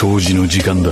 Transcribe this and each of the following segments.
掃除の時間だ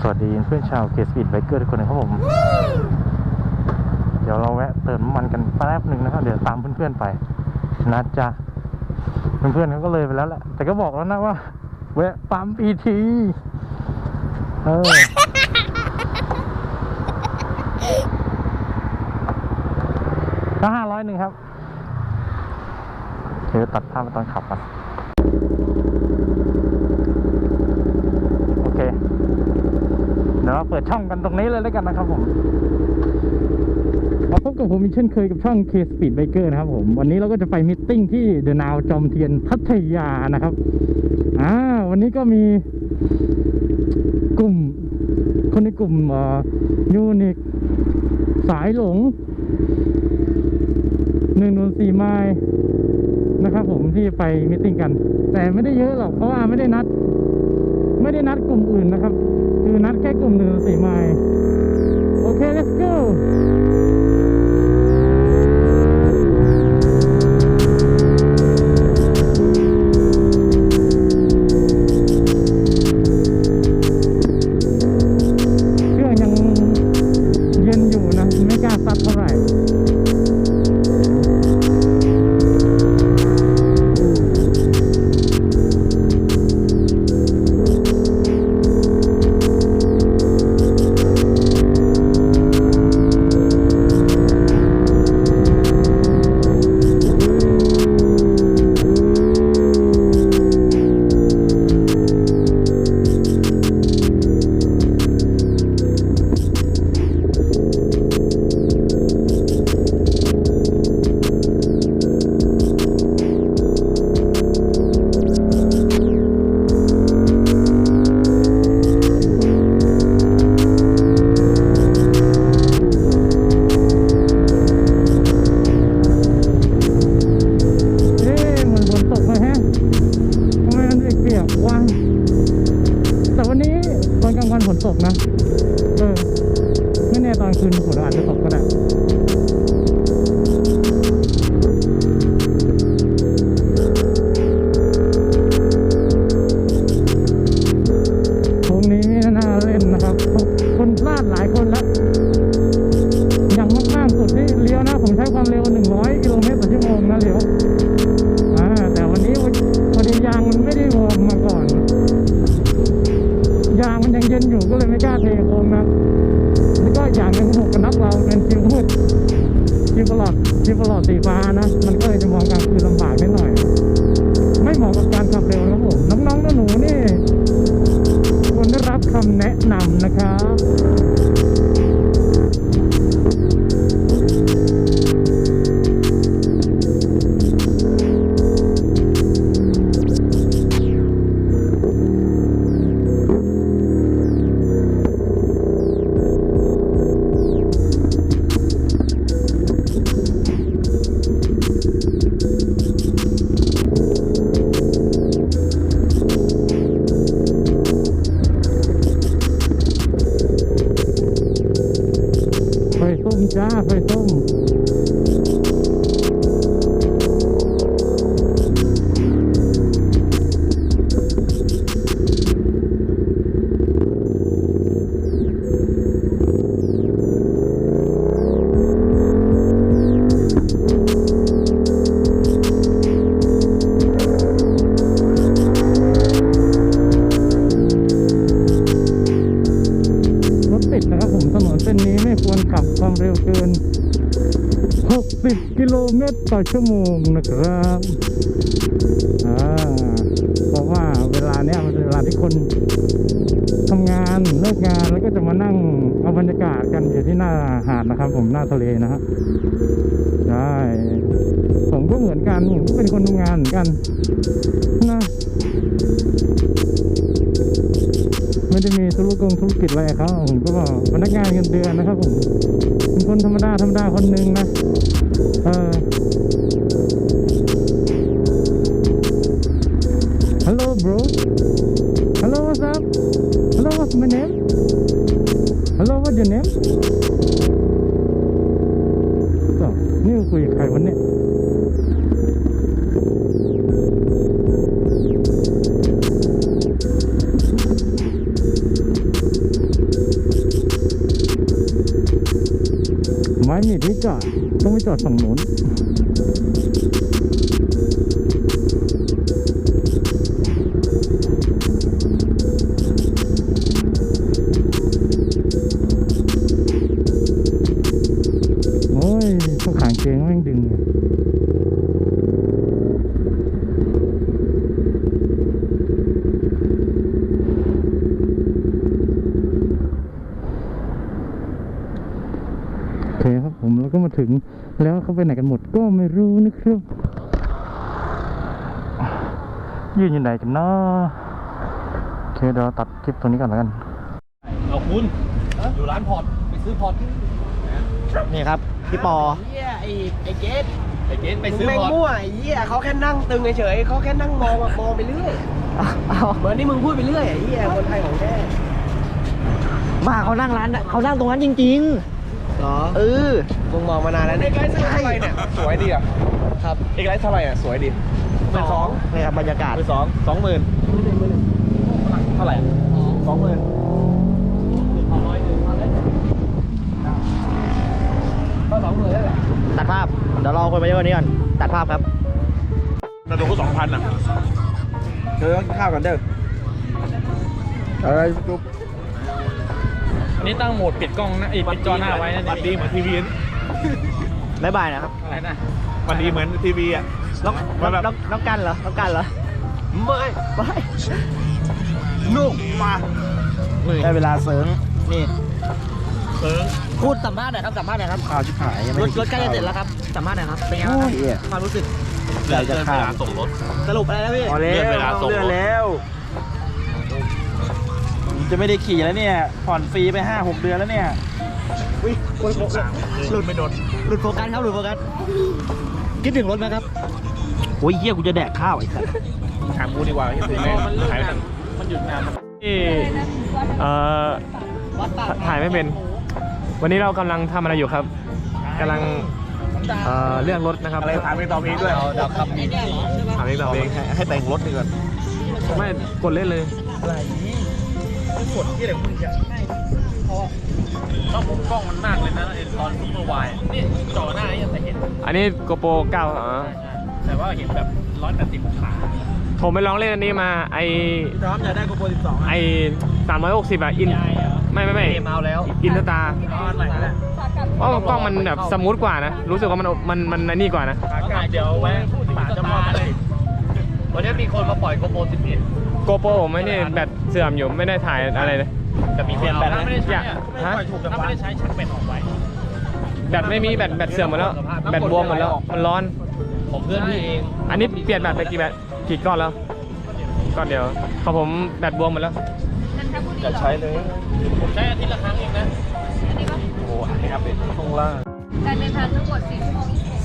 สวัสดีเพื่อนชาวเคสปีดไบเกอร์ทุกคนนะครับผม เดี๋ยวเราแวะเติมน้ำมันกันแป๊บหนึ่งนะครับ เดี๋ยวตามเพื่อนๆไปนะจ๊ะเพื่อนๆเขาก็เลยไปแล้วแหละ แต่ก็บอกแล้วนะว่า แวะปั๊มปีทีเออ ก็ห้าร้อยหนึ่งครับ เดี๋ยวตัดภาพมาตอนขับกันโอเค เดี๋ยวเราเปิดช่องกันตรงนี้เลยแล้วกันนะครับผมมาพบกับผมอีกเช่นเคยกับช่อง K Speed Biker นะครับผม วันนี้เราก็จะไปมิทติ้งที่เดนาวจอมเทียนพัทยานะครับอ่าวันนี้ก็มีกลุ่ม คนในกลุ่มเอ่อยูนิคสายหลงหนึ่งนนสี่ไมล์นะครับผม ที่ไปมิ팅กัน แต่ไม่ได้เยอะหรอกเพราะว่าไม่ได้นัด ไม่ได้นัดกลุ่มอื่นนะครับ เย็นอยู่ก็เลยไม่กล้าเทโค้งนะแล้วก็อย่างหนึงหกกันนับเราเป็นคิวมืดคิวตลอดคิวตลอดสีฟ้านะ มันก็เลยจะมองกลางคืนลำบากนิดหน่อย ไม่เหมาะกับการขับเร็วนะผมน้องๆหนูๆนี่ควรได้รับคำแนะนำนะครับ ส้ ชั่วโมงนะครับเพราะว่าเวลาเนี้ยมันเป็นเวลาที่คนทำงานเลิกงานแล้วก็จะมานั่งเอาบรรยากาศกันอยู่ที่หน้าหาดนะครับ ผมหน้าทะเลนะฮะใช่ผมก็เหมือนกันผมก็เป็นคนทำงานเหมือนกันนะไม่ได้มีธุรกงธุรกิจอะไรกับเขาผมก็พนักงานเงินเดือนนะครับผมเป็นคนธรรมดาธรรมดาคนหนึ่งนะเออ What's my name? Hello, what's your name? อ้นี่คุยใครวันนี้ ไม่มีที่จอดต้องไปจอดฝั่งนู้น แล้วก็มาถึงแล้วเขาไปไหนกันหมดก็ไม่รู้นะครับ ยืนอยู่ไหนกันเนาะโอเคเดี๋ยวตัดคลิปตรงนี้ก่อนแล้วกัน เอาคุณอยู่ร้านพอร์ตไปซื้อพอร์ตนี่ครับพี่ปอเฮียไอ้ไอ้เกตไอ้เกณฑ์ไปมึงซื้อแม่งพอร์ตมั่วไอ้เฮียเขาแค่นั่งตึงเฉยๆเขาแค่นั่งมองอะมองไปเรื่อยเอาเหมือนที่มึงพูดไปเรื่อยไอ้เฮียคนไทยของแท้ บ้าเขานั่งร้านน่ะเขานั่งตรงนั้นจริงเหรอๆเออมึงมองมานานแล้วเนี่ยเอกไลท์เท่าไหร่เนี่ยสวยดีอะครับเอกไลท์เท่าไหร่อะสวยดีหมื่นสองนี่ครับบรรยากาศหมื่นสองสองหมื่นเท่าไหร่สองหมื่นก็สองหมื่นแล้วแหละตัดภาพเดี๋ยวรอคนมาเยอะกว่านี้ก่อนตัดภาพครับกระโดดก็สองพันอะเธอต้องกินข้าวกันเด้ออะไรจุ๊บ อันนี้ตั้งโหมดปิดกล้องนะไอ้ปิดจอหน้าไว้นะวันดีเหมือนทีวีบ๊ายบายนะครับอะไรนะวันดีเหมือนทีวีอะน้องมันแบบน้องน้องกันเหรอน้องกันเหรอไม่ไปนุ่มมาได้เวลาเสริงนี่เซิร์งพูดสัมภาษณ์หน่อยครับสัมภาษณ์หน่อยครับข้าวชิบหายยังรไม่ถรถใกล้จะเสร็จแล้วครับสัมภาษณ์หน่อยครับเป็นไงบ้างครับโอ้ยความรู้สึกอยากจะข้าวส่งรถสรุปอะไรนะพี่พอแล้วเลื่อนเวลาส่งรถแล้ว จะไม่ได้ขี่แล้วเนี่ย ผ่อนฟรีไปห้าหกเดือนแล้วเนี่ยอุ๊ยโอ๊ยโอ๊ยหลุดไม่โดนหลุดโฟกัสครับหลุดโฟกัสคิดถึงรถไหมครับโอ้ยเฮียกูจะแดกข้าวอีกแล้วถามกูดีกว่าที่ถึงแม่มันเลื่อนขายนานมันหยุดนานมันที่เอ่อถ่ายไม่เป็น วันนี้เรากำลังทำอะไรอยู่ครับกำลังเอ่อเลือกรถนะครับอะไรถามเองตอบเองด้วยดาวคำมีถามอีกต่อเอเองงให้ให้แต่งรถดีกว่าไม่กดเล่นเลย กดที่ไหนมึงจะต้องมุมกล้องมันมากเลยนะไอ้ตอนซุปเปอร์ไวน์นี่จอหน้ายังแต่เห็นอันนี้โกโปร9อ๋อแต่ว่าเห็นแบบร้อยแปดสิบองศาผมไปลองเล่นอันนี้มาไอพร้อมอยากได้โกโปร12ไอ360อะอินไม่ไม่ไม่เกมเอาแล้วอินสตาอ๋ออะไรนะเพราะว่ากล้องมันแบบสมูทกว่านะ รู้สึกว่ามันมันมันอันนี่กว่านะขากลับเดี๋ยวแวะป่าจะมอเลยวันนี้มีคนมาปล่อยโกโปร11 โกโปรผมไม่นี่แบตเสื่อมอยู่ไม่ได้ถ่ายอะไรเลย จะมีเปลี่ยนแบตถ้าไม่ได้ใช้อยากอะฮะ ถ้าไม่ได้ใช้ชักเป็นออกไว้แบตไม่มีแบตแบตเสื่อมหมดแล้วแบตบวมหมดแล้วมันร้อน ผมเพื่อนพี่เองอันนี้เปลี่ยนแบตไปกี่แบตกี่ก้อนแล้วก้อนเดียวของผมแบตบวมหมดแล้วอย่าใช้เลย ผมใช้อาทิตย์ละครั้งเองนะโอ้โหให้อัปเดตข้างล่าง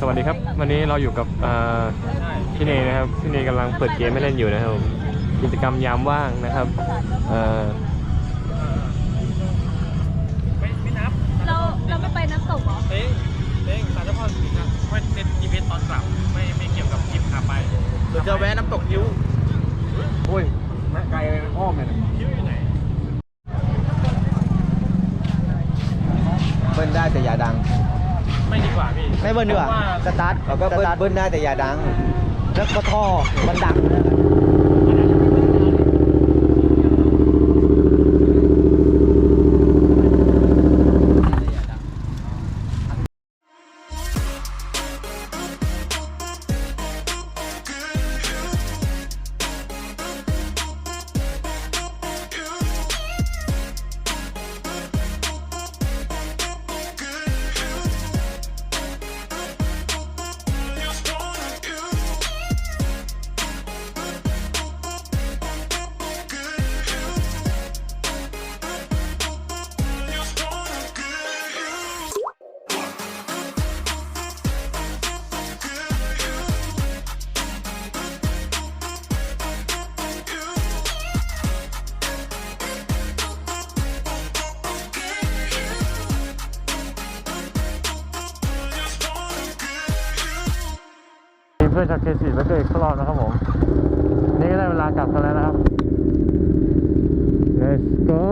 สวัสดีครับ วันนี้เราอยู่กับเอ่อพี่เนยนะครับพี่เนยกำลังเปิดเกมให้เล่นอยู่นะครับผม กิจกรรมยามว่างนะครับเอ่อไม่ไม่นับเราเราไม่ไปน้ำตกเหรอ เต้งเต้งสารพัดสิ่งนะไม่เซ็นอีเวนต์ตอนกลับ ไม่ไม่เกี่ยวกับคลิปขาไปเดี๋ยวจะแวะน้ำตกยิ้วโอ้ยน่าไกลเลยนะอ้อมเลยนะคิวอยู่ไหน เบิ้ลได้แต่อย่าดัง ไม่ดีกว่าพี่ไม่เบิ้ลดีกว่าพระสตาร์ทเราก็สเบิ้ลตาร์ทเบิ้ลได้แต่อย่าดัง แล้วก็ท่อมันดัง พื่อนจากเคสีไปเจออีกรอบนะครับผม นี่ก็ได้เวลากลับกันแล้วนะครับ let's go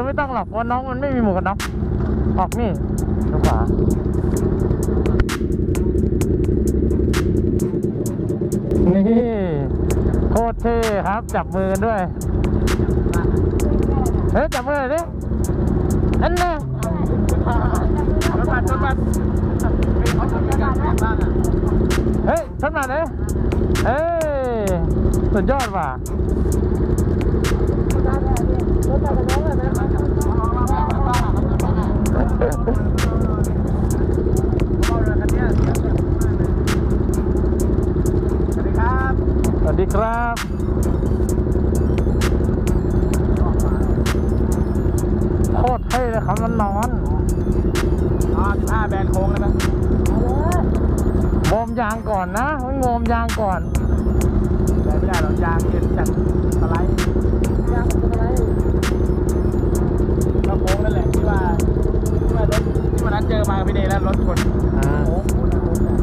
อไม่ต้องหรอกเพราน้องมันไม่มีหมวกกันน็อกออกนี่ทางขวานี่โคตรเท่ครับ จับมือกันด้วยเฮ้ยจับมือหน่อยดิอันน่ะรถบัสรถบัสเขาทำยับเฮ้ยขนมาเลยเอ้ยสุดยอดว่ะสวัสดีครับส วัสดีครับโคตรเท่เลยครับมันนอนอ๋อ15แบนโค้งแล้วนะวอร์มยางก่อนนะต้องวอร์มยางก่อนแต่ไม่ได้หรอกยางเย็นจากสไลด์ยางสไลด์ วันนั้นเจอมากับพี่เดย์แล้วรถชนอ่าโค้งโค้งนะ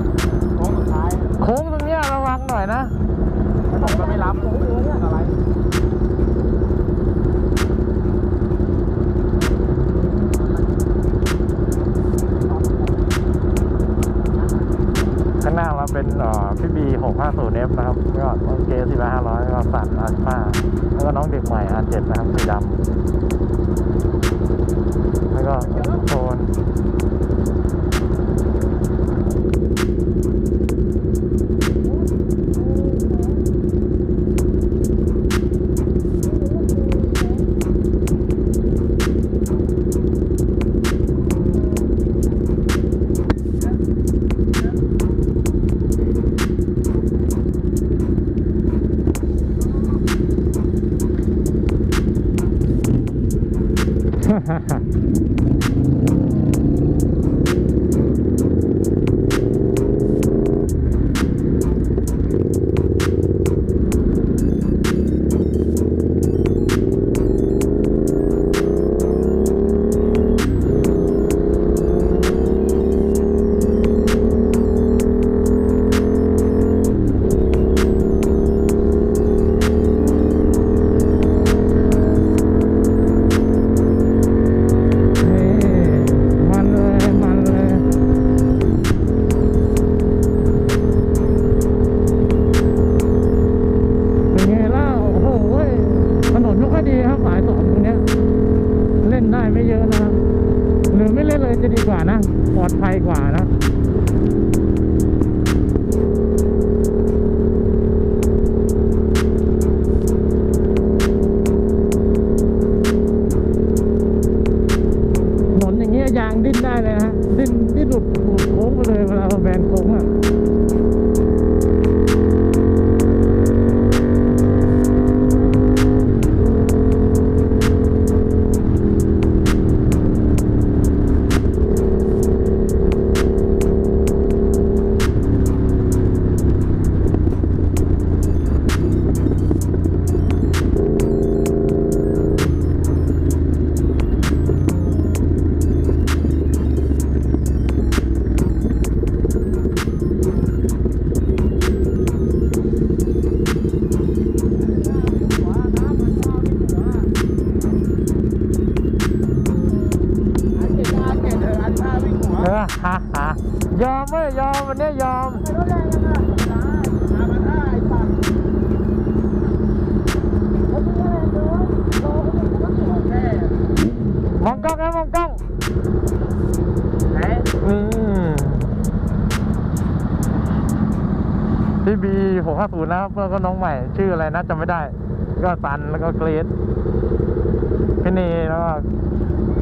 โค้งสุดท้ายโค้งตรงเนี้ยระวังหน่อยนะถนนก็ไม่รับสไลด์ข้างหน้าเราเป็นเอ่อพี่บี650 F นะครับแล้วก็โอเคสี่ห้าร้อยก็สั่นอัลฟาแล้วก็น้องเด็กใหม่อันเจ็ดนะครับสีดำแล้วก็โซนนี่ วันนี้ยอมมองกล้องนะมองกล้องนี่พี่บีหกห้าศูนย์นะครับแล้วก็น้องใหม่ ชื่ออะไรนะจำไม่ได้ ก็ซันแล้วก็เกรดพี่เนแล้วก็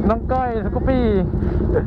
น้องก้อยสกูปปี้ ดี๋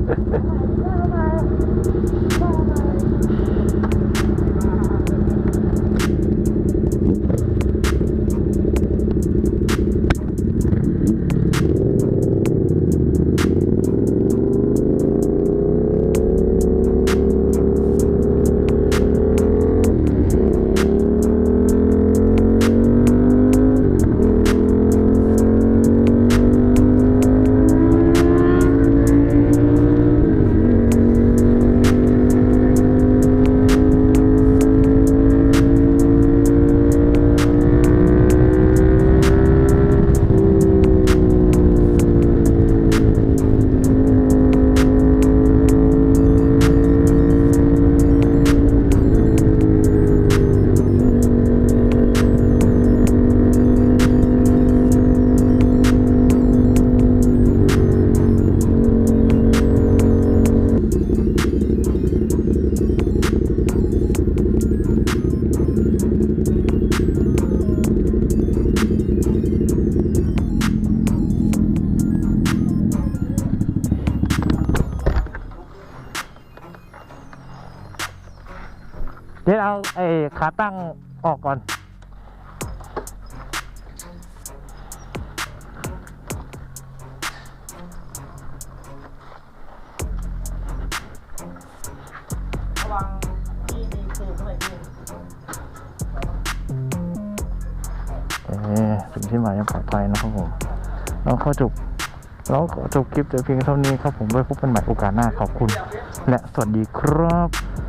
ตั้งออกก่อน ระวังที่มีสูบอะไรพี่เออถึงที่หมายยังปลอดภัยนะครับผมแล้วเข้าจบแล้วขอจบคลิปแต่เพียงเท่านี้ครับผมไว้พบกันใหม่โอกาสหน้าขอบคุณ และสวัสดีครับไม่เปิ